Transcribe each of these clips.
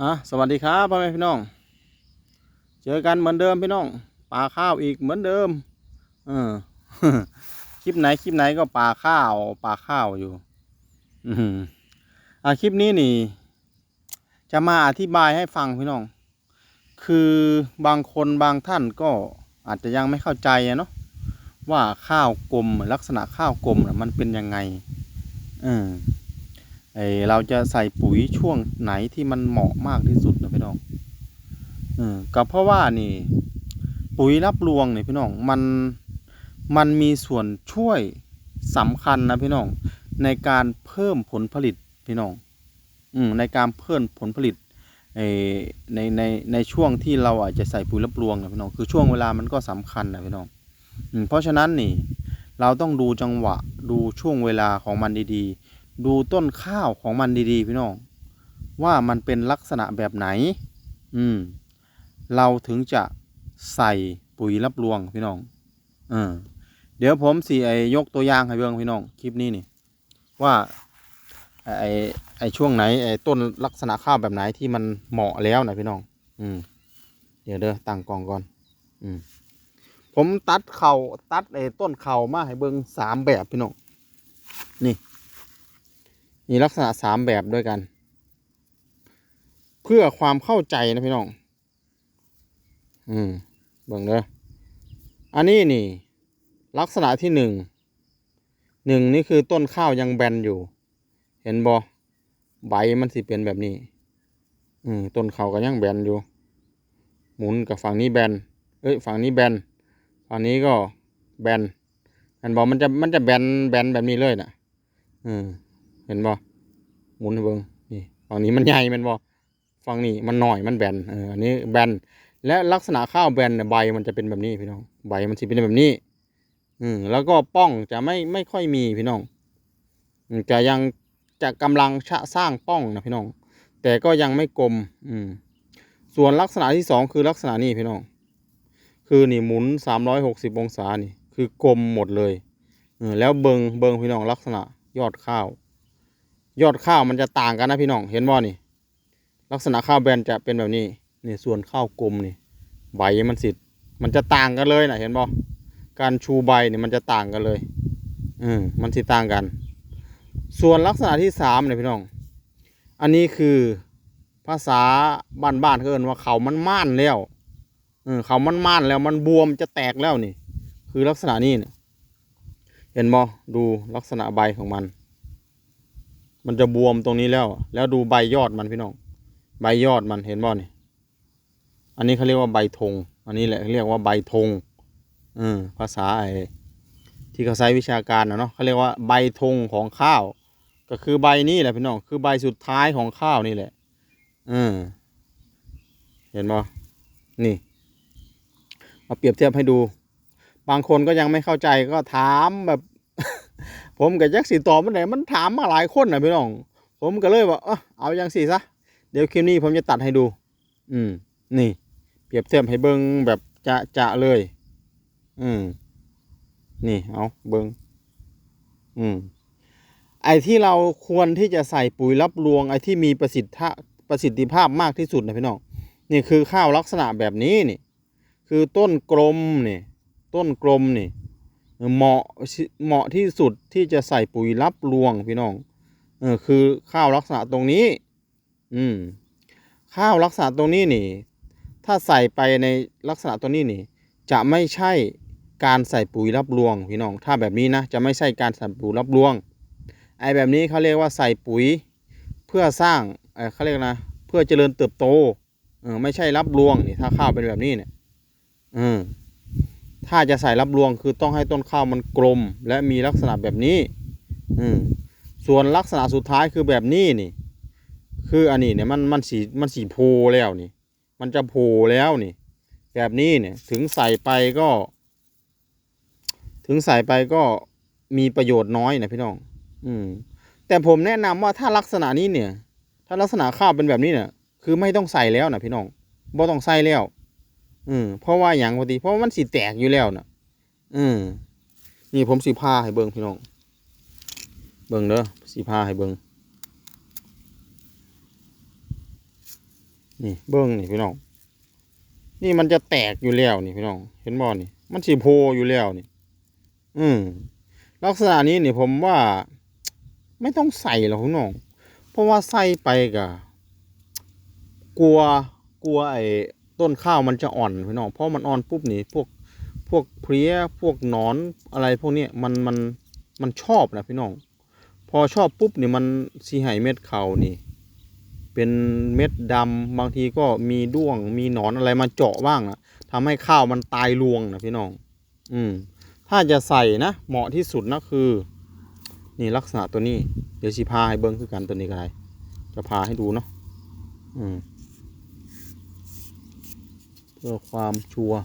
อะสวัสดีครับพ่อแม่พี่น้อง เจอกันเหมือนเดิมพี่น้องปลาข้าวอีกเหมือนเดิมเออคลิปไหนคลิปไหนก็ปลาข้าวปลาข้าวอยู่ อืมอะคลิปนี้นี่ จะมาอธิบายให้ฟังพี่น้อง คือบางคนบางท่านก็อาจจะยังไม่เข้าใจเนาะว่าข้าวกลมลักษณะข้าวกลมมันเป็นยังไง เออ ไอเราจะใส่ปุ๋ยช่วงไหนที่มันเหมาะมากที่สุดนะพี่น้องเออก็เพราะว่านี่ ปุ๋ยรับรวงเนี่ยพี่น้องมันมันมีส่วนช่วยสำคัญนะพี่น้องในการเพิ่มผลผลิตพี่น้องอืมในการเพิ่มผลผลิตไอในในในช่วงที่เราอาจจะใส่ปุ๋ยรับรวงนะพี่น้องคือช่วงเวลามันก็สำคัญนะพี่น้องอืมเพราะฉะนั้นนี่ เราต้องดูจังหวะดูช่วงเวลาของมันดีๆ ดูต้นข้าวของมันดีๆ พี่น้อง ว่ามันเป็นลักษณะแบบไหน อืม เราถึงจะใส่ปุ๋ยรับรวงพี่น้องเออเดี๋ยวผมสิไอยกตัวอย่างให้เบิ่งพี่น้อง คลิปนี้นี่ ว่าไอไอ้ไอช่วงไหนไอต้นลักษณะข้าวแบบไหนที่มันเหมาะแล้วนะพี่น้อง อืม เดี๋ยวเด้อตั้งกล่องก่อน อืม ผมตัดเขาตัดไอ้ต้นเข่ามาให้เบิ่งสามแบบพี่น้อง นี่ มีลักษณะสามแบบด้วยกัน เพื่อความเข้าใจนะพี่น้อง อืมเบิ่งเด้ออันนี้นี่ ลักษณะที่หนึ่งหนึ่งนี่คือต้นข้าวยังแบนอยู่ เห็นบอใบมันสิเป็นแบบนี้ อืมต้นข้าวก็ยังแบนอยู่ หมุนกับฝั่งนี้แบนเอ้ยฝั่งนี้แบนฝั่งนี้ก็แบนเห็นบอมันจะมันจะแบนแบนแบบนี้เลยน่ะ อืม เห็นบ่หมุนให้เบิ่งนี่ฝั่งนี้มันใหญ่แมันบ่ฝั่งนี้มันหน่อยมันแบนเอออันนี้แบนและลักษณะข้าวแบนเนี่ยใบมันจะเป็นแบบนี้พี่น้องใบมันสิเป็นแบบนี้ อืมแล้วก็ป้องจะไม่ไม่ค่อยมีพี่น้องจะยังจะกำลังชะสร้างป้องนะพี่น้อง แต่ก็ยังไม่กลม อืมส่วนลักษณะที่สองคือลักษณะนี้พี่น้อง คือนี่หมุนสามร้อยหกสิบองศานี่คือกลมหมดเลยเออแล้วเบิงเบิงพี่น้องลักษณะยอดข้าว ยอดข้าวมันจะต่างกันนะพี่น้องเห็นบ่นี่ ลักษณะข้าวแบนจะเป็นแบบนี้นี่ส่วนข้าวกลมนี่ใบมันสิมันจะต่างกันเลยนะเห็นบ่การชูใบนี่มันจะต่างกันเลยอืมมันสิต่างกัน ส่วนลักษณะที่สามเนี่ยพี่น้อง อันนี้คือภาษาบ้านๆเขาเอิ้นว่าเขามันม่านแล้วเออเขามันม่านแล้วมันบวมจะแตกแล้วนี่ คือลักษณะนี้เนี่ยเห็นบ่ดูลักษณะใบของมัน มันจะบวมตรงนี้แล้ว แล้วดูใบยอดมันพี่น้อง ใบยอดมันเห็นบ่นี่ อันนี้เขาเรียกว่าใบธง อันนี้แหละเขาเรียกว่าใบธงเออภาษาไอ้ที่เขาใช้วิชาการนะเนาะเขาเรียกว่าใบธงของข้าว ก็คือใบนี้แหละพี่น้อง คือใบสุดท้ายของข้าวนี่แหละเออเห็นบ่นี่ มาเปรียบเทียบให้ดู บางคนก็ยังไม่เข้าใจก็ถามแบบ ผมกับยักษ์สีตอบมันไหนมันถามมาหลายคนนะพี่น้อง ผมก็เลยว่าเออเอาอย่างสี่ซะเดี๋ยวคลิปนี้ผมจะตัดให้ดู อืม นี่ เปรียบเทียบให้เบิ้งแบบจะจะเลย อืม นี่เอาเบิ้งอืม ไอ้ที่เราควรที่จะใส่ปุ๋ยรับรวง ไอ้ที่มีประสิทธิประสิทธิภาพมากที่สุดนะพี่น้อง นี่คือข้าวลักษณะแบบนี้นี่ คือต้นกลมนี่ ต้นกลมนี่ เหมาะเหมาะที่สุดที่จะใส่ปุ๋ยรับรวงพี่น้องเออคือข้าวลักษณะตรงนี้ อืมข้าวลักษณะตรงนี้นี่ ถ้าใส่ไปในลักษณะตัวนี้นี่ จะไม่ใช่การใส่ปุ๋ยรับรวงพี่น้อง ถ้าแบบนี้นะจะไม่ใช่การใส่ปุ๋ยรับรวงไอ้แบบนี้เขาเรียกว่าใส่ปุ๋ยเพื่อสร้างเออเขาเรียกนะเพื่อเจริญเติบโตเออไม่ใช่รับรวงนี่ถ้าข้าวเป็นแบบนี้เนี่ยอืม ถ้าจะใส่รับรวงคือต้องให้ต้นข้าวมันกลม และมีลักษณะแบบนี้ อืมส่วนลักษณะสุดท้ายคือแบบนี้นี่ คืออันนี้เนี่ยมันมันสีมันสีโพแล้วนี่ มันจะโพแล้วนี่ แบบนี้เนี่ยถึงใส่ไปก็ ถึงใส่ไปก็มีประโยชน์น้อยนะพี่น้อง อืม แต่ผมแนะนำว่าถ้าลักษณะนี้เนี่ย ถ้าลักษณะข้าวเป็นแบบนี้เนี่ย คือไม่ต้องใส่แล้วนะพี่น้องบ่ต้องใส่แล้ว อืมเพราะว่าอย่างพอดีเพราะมันสีแตกอยู่แล้วน่ะ อืมนี่ผมสีผ้าให้เบิ่งพี่น้อง เบิ่งเด้อสีผ้าให้เบิ่งนี่เบิ้งนี่พี่น้อง นี่มันจะแตกอยู่แล้วนี่พี่น้อง เห็นบ่นี่ มันสีโพอยู่แล้วนี่ อืมลักษณะนี้นี่ผมว่า ไม่ต้องใส่หรอกพี่น้อง เพราะว่าใส่ไปกะกลัวกลัวไอ้ ต้นข้าวมันจะอ่อนพี่น้องเพราะมันอ่อนปุ๊บนี่พวกพวกเพลี้ยพวกหนอนอะไรพวกนี้มันมันมันชอบนะพี่น้อง พอชอบปุ๊บนี่มันสีไห้เม็ดเขานี่ เป็นเม็ดดำบางทีก็มีด้วง มีหนอนอะไรมาเจาะบ้างนะทำให้ข้าวมันตายรวงนะพี่น้อง อืมถ้าจะใส่นะเหมาะที่สุดนะคือ นี่ลักษณะตัวนี้ เดี๋ยวสิพาให้เบิ้งคือกันตัวนี้ก็ได้จะพาให้ดูเนาะอืม พื่อความชัวร์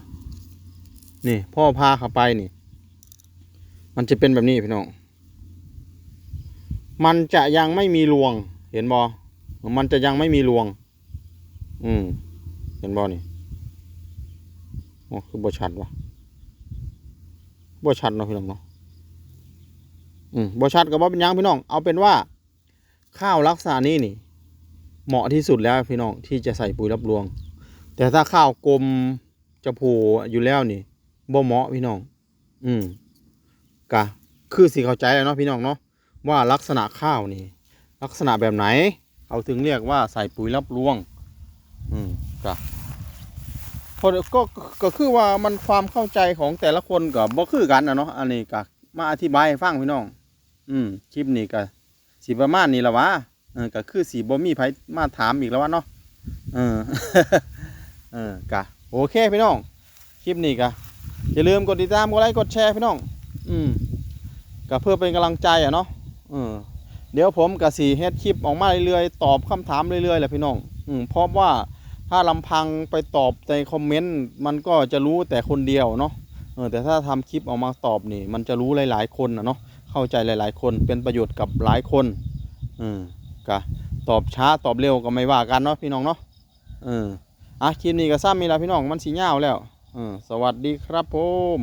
นี่พ่อพาเข้าไปนี่ มันจะเป็นแบบนี้พี่น้อง มันจะยังไม่มีรวง เห็นบอมันจะยังไม่มีรวง อืมเห็นบอนี่อ๋อคือบชัดวะบชัดเนาะพี่น้องเนาะอืมบชัดกับว่าเป็นยังพี่น้อง เอาเป็นว่า ข้าวลักษณะนี้นี่ เหมาะที่สุดแล้วพี่น้องที่จะใส่ปุ๋ยรับรวง แต่ถ้าข้าวกลมจะโผล่อยู่แล้วนี่บ่เหมาะพี่น้อง อืมกะคือสิเข้าใจแล้วเนาะพี่น้องเนาะว่าลักษณะข้าวนี่ ลักษณะแบบไหนเขาถึงเรียกว่าใส่ปุ๋ยรับรวง อืมกะพอก็ก็คือว่ามันความเข้าใจของแต่ละคนก็บ่คือกันนะเนาะอันนี้ก็มาอธิบายให้ฟังพี่น้อง อืมคลิปนี้ก็สิประมาณนี้ละวะเออก็คือสิบ่มีไผมาถามอีกแล้ววะเนาะเออ เออกะโอเคพี่น้อง คลิปนี้กะอย่าลืมกดติดตามกดไลค์กดแชร์พี่น้อง อืมกะเพื่อเป็นกำลังใจอะเนาะเออเดี๋ยวผมกะสีเฮ็ดคลิปออกมาเรื่อยๆตอบคำถามเรื่อยๆแหละพี่น้อง อืมเพราะว่าถ้าลำพังไปตอบในคอมเมนต์มันก็จะรู้แต่คนเดียวเนาะเออแต่ถ้าทำคลิปออกมาตอบนี่ มันจะรู้หลาย ๆ คนนะเนาะเข้าใจหลาย ๆ คนเป็นประโยชน์กับหลายคนอืมกะตอบช้าตอบเร็วก็ไม่ว่ากันเนาะพี่น้องเนาะเออ อะคลิปนี้ก็ซ้ำมีแล้วพี่น้องมันสีเงาแล้วอสวัสดีครับผม